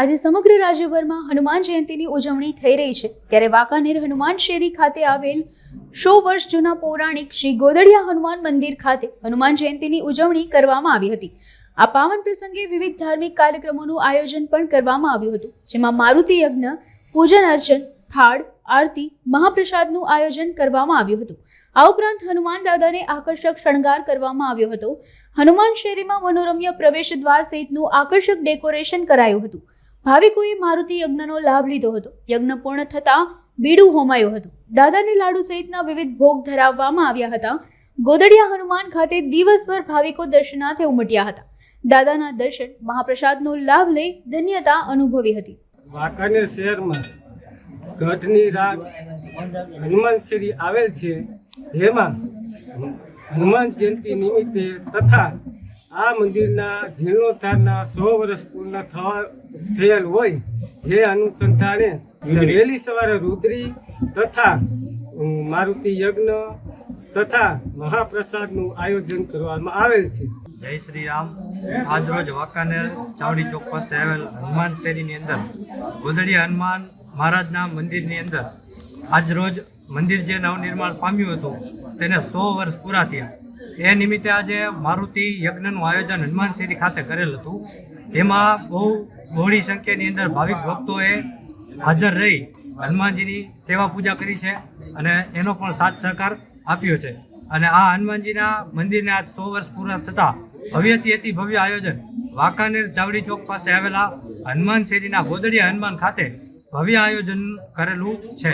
આજે સમગ્ર રાજ્યભરમાં હનુમાન જયંતીની ઉજવણી થઈ રહી છે. ત્યારે વાંકાનેર હનુમાન શેરી ખાતે આવેલ સો વર્ષ જૂના પૌરાણિક શ્રી ગોદડિયા હનુમાન મંદિર ખાતે હનુમાન જયંતીની ઉજવણી કરવામાં આવી હતી. આ પાવન પ્રસંગે વિવિધ ધાર્મિક કાર્યક્રમોનું આયોજન પણ કરવામાં આવ્યું હતું. જેમાં મારુતિ યજ્ઞ, પૂજન અર્ચન, થાળ, આરતી, મહાપ્રસાદનું આયોજન કરવામાં આવ્યું હતું. આ ઉપરાંત હનુમાન દાદાને આકર્ષક શણગાર કરવામાં આવ્યો હતો. હનુમાન શેરીમાં મનોરમ્ય પ્રવેશ દ્વાર સહિતનું આકર્ષક ડેકોરેશન કરાયું હતું. ભાવિકોએ મારુતિ યજ્ઞનો લાભ લીધો હતો. યજ્ઞ પૂર્ણ થતાં બીડું હોમાયું હતું. દાદાને લાડુ સહિતના વિવિધ ભોગ ધરાવવામાં આવ્યા હતા. ગોદડિયા હનુમાન ખાતે દિવસભર ભાવિકો દર્શનાર્થે ઉમટ્યા હતા. દાદાના દર્શન, મહાપ્રસાદનો લાભ લઈ ધન્યતા અનુભવી હતી. વાંકાનેર શહેરમાં ગઢની રાત હનુમાન શ્રી આવેલ છે. જેમાં હનુમાન જયંતિ નિમિત્તે તથા આ મંદિરના જીર્ણોદ્ધારના સો વર્ષ પૂર્ણ થવા થયેલ હોય જે અનુસંધાને વહેલી સવારે રુદ્રી તથા મારુતિ યજ્ઞ તથા મહાપ્રસાદનું આયોજન કરવામાં આવેલ છે. જય શ્રી રામ. આજરોજ વાંકાનેર ચાવડી ચોક પાસે આવેલ હનુમાન શેરીની અંદર ગોધડી હનુમાન મહારાજના મંદિરની અંદર આજરોજ મંદિર જે નવનિર્માણ પામ્યું હતું તેને સો વર્ષ પૂરા થયા. એ નિમિત્તે આજે મારુતિ યજ્ઞનું આયોજન હનુમાન શેરી ખાતે કરેલ હતું. તેમાં બહુ બહોળી સંખ્યાની અંદર ભાવિક ભક્તોએ હાજર રહી હનુમાનજીની સેવા પૂજા કરી છે અને એનો પણ સાથ સહકાર આપ્યો છે. અને આ હનુમાનજીના મંદિરને આજ સો વર્ષ પૂરા થતા ભવ્યથી અતિ ભવ્ય આયોજન વાંકાનેર ચાવડી ચોક પાસે આવેલા હનુમાન શેરીના ગોદડીયા હનુમાન ખાતે ભવ્ય આયોજન કરેલું છે.